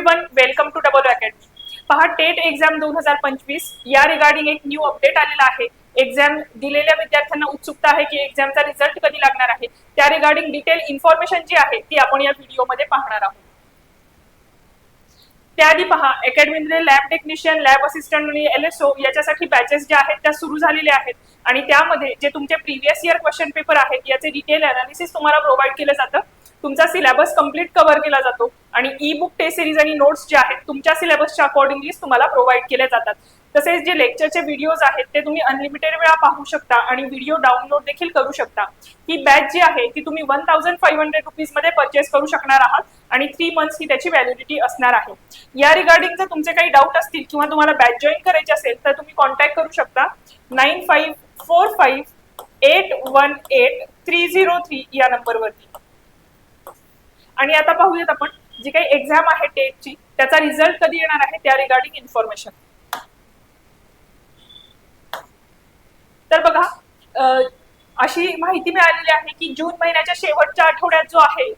Everyone welcome to double academy पहा TET exam दोन हजार पंचवीस या रिगार्डिंग एक न्यू अपडेट आलेला आहे. एक्झाम दिलेल्या विद्यार्थ्यांना उत्सुकता आहे की एक्झामचा रिझल्ट कधी लागणार आहे. त्या रिगार्डिंग डिटेल इन्फॉर्मेशन जी आहे ती आपण या व्हिडिओमध्ये पाहणार आहोत. त्याआधी पहा अकॅडमीमध्ये लॅब टेक्निशियन लॅब असिस्टंट आणि एल एस ओ याच्यासाठी बॅचेस ज्या आहेत त्या सुरू झालेल्या आहेत. आणि त्यामध्ये जे तुमचे प्रिव्हियस इयर क्वेश्चन पेपर आहेत याचे डिटेल अनालिसिस तुम्हाला प्रोव्हाइड केलं जातं. तुमचा सिलेबस कंप्लीट कव्हर केला जातो. आणि ई बुक टेस्ट सिरीज आणि नोट्स जे आहेत तुमच्या सिलेबसच्या अकॉर्डिंगलीच तुम्हाला प्रोव्हाइड केले जातात. तसेच जे लेक्चरचे व्हिडिओज आहेत ते तुम्ही अनलिमिटेड वेळा पाहू शकता आणि व्हिडिओ डाउनलोड देखील करू शकता. ही बॅच जी आहे ती तुम्ही वन थाउजंड फाईव्ह हंड्रेड रुपीजमध्ये परचेस करू शकणार आहात आणि थ्री मंथ्स ही त्याची व्हॅलिडिटी असणार आहे. या रिगार्डिंग जर तुमचे काही डाऊट असतील किंवा तुम्हाला बॅच जॉईन करायची असेल तर तुम्ही कॉन्टॅक्ट करू शकता nine five four five eight one eight three zero three या नंबरवरती आणि आता पाहूयात आपण जी काही एक्झाम आहे टेटची त्याचा रिझल्ट कधी येणार आहे त्या रिगार्डिंग इन्फॉर्मेशन तर बघा अशी माहिती मिळालेली आहे की जून महिन्याच्या शेवटच्या आठवड्यात जो आहे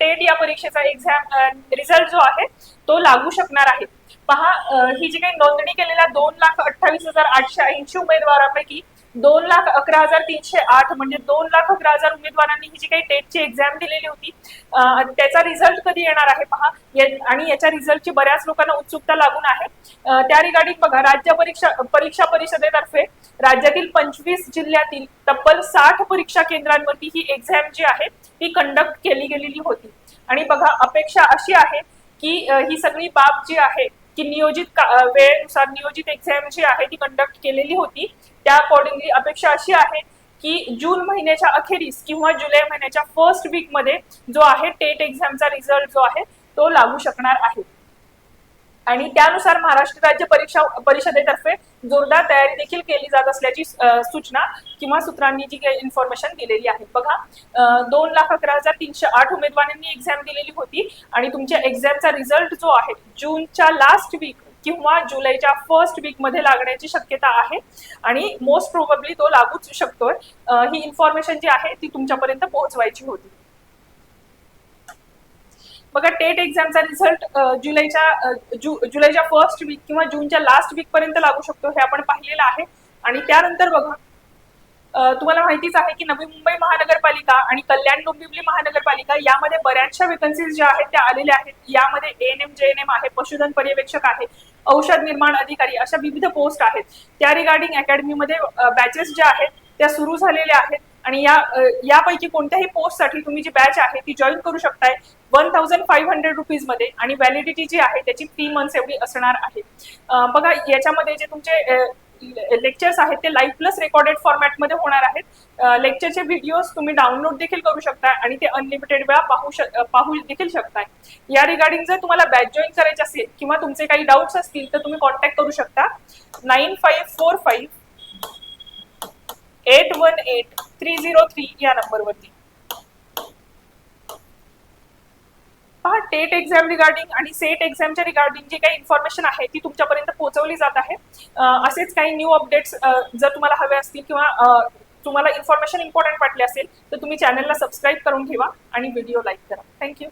टेट या परीक्षेचा एक्झाम रिझल्ट जो आहे तो लागू शकणार आहे. पहा ही जी काही नोंदणी केलेल्या दोन लाख अठ्ठावीस हजार आठशे ऐंशी उमेदवारांपैकी दोन लाख अकरा हजार तीनशे आठ म्हणजे दोन लाख अकरा हजार उमेदवारांनी ही जी काही टेटची एक्झाम दिलेली होती त्याचा रिझल्ट कधी येणार आहे पहा. आणि याच्या रिझल्टची बऱ्याच लोकांना उत्सुकता लागून आहे. त्या रिगार्डिंग बघा राज्य परीक्षा परीक्षा परिषदेतर्फे राज्यातील पंचवीस जिल्ह्यातील तब्बल साठ परीक्षा केंद्रांवरती ही एक्झाम जी आहे ती कंडक्ट केली गेलेली होती. आणि बघा अपेक्षा अशी आहे की ही सगळी बाब जी आहे की नियोजित का- वेळेनुसार नियोजित एक्झाम जी आहे ती कंडक्ट केलेली होती त्या अकॉर्डिंगली अपेक्षा अशी आहे की जून महिन्याच्या अखेरीस किंवा जुलै महिन्याच्या फर्स्ट वीकमध्ये जो आहे टेट एक्झामचा रिझल्ट जो आहे तो लागू शकणार आहे. आणि त्यानुसार महाराष्ट्र राज्य परीक्षा परिषदेतर्फे जोरदार तयारी देखील केली जात असल्याची सूचना किंवा सूत्रांनी जी काही इन्फॉर्मेशन दिलेली आहे. बघा दोन लाख अकरा हजार तीनशे आठ उमेदवारांनी एक्झाम दिलेली होती आणि तुमच्या एक्झामचा रिझल्ट जो आहे जूनच्या लास्ट वीक किंवा जुलैच्या फर्स्ट वीकमध्ये लागण्याची शक्यता आहे. आणि मोस्ट प्रोबेबली तो लागूच शकतोय. ही इन्फॉर्मेशन जी आहे ती तुमच्यापर्यंत पोहोचवायची होती. बघा टेट एक्झामचा रिझल्ट जुलैच्या जु- जुलैच्या फर्स्ट वीक किंवा जूनच्या लास्ट वीक पर्यंत लागू शकतो हे आपण पाहिलेलं आहे. आणि त्यानंतर बघा तुम्हाला माहितीच आहे की नवी मुंबई महानगरपालिका आणि कल्याण डोंबिवली महानगरपालिका यामध्ये बऱ्याचशा वेकन्सीज ज्या आहेत त्या आलेल्या आहेत. यामध्ये N M J N M आहे पशुधन पर्यवेक्षक आहे औषध निर्माण अधिकारी अशा विविध पोस्ट आहेत. त्या रिगार्डिंग अकॅडमीमध्ये बॅचेस ज्या आहेत त्या सुरू झालेल्या आहेत. आणि या यापैकी कोणत्याही पोस्टसाठी तुम्ही जी बॅच आहे ती जॉईन करू शकताय वन थाउजंड फाईव्ह हंड्रेड रुपीजमध्ये आणि व्हॅलिडिटी जी आहे त्याची थ्री मंथ्स एवढी असणार आहे. बघा याच्यामध्ये जे तुमचे लेक्चर्स आहेत ते लाईव्ह प्लस रेकॉर्डेड फॉर्मॅटमध्ये होणार आहेत. लेक्चरचे व्हिडिओज तुम्ही डाउनलोड देखील करू शकता आणि ते अनलिमिटेड वेळा पाहू शक पाहू देखील शकताय. या रिगार्डिंग जर तुम्हाला बॅच जॉईन करायचे असेल किंवा तुमचे काही डाऊट्स असतील तर तुम्ही कॉन्टॅक्ट करू शकता. Nine five four five eight one eight three zero three या नंबरवरती पहा टेट एक्झाम रिगार्डिंग आणि सेट एक्झामच्या रिगार्डिंग जी काही इन्फॉर्मेशन आहे ती तुमच्यापर्यंत पोहोचवली जात आहे. असेच काही न्यू अपडेट्स जर तुम्हाला हवे असतील किंवा तुम्हाला इन्फॉर्मेशन इम्पॉर्टंट वाटली असेल तर तुम्ही चॅनलला सबस्क्राईब करून ठेवा आणि व्हिडिओ लाईक करा. थँक्यू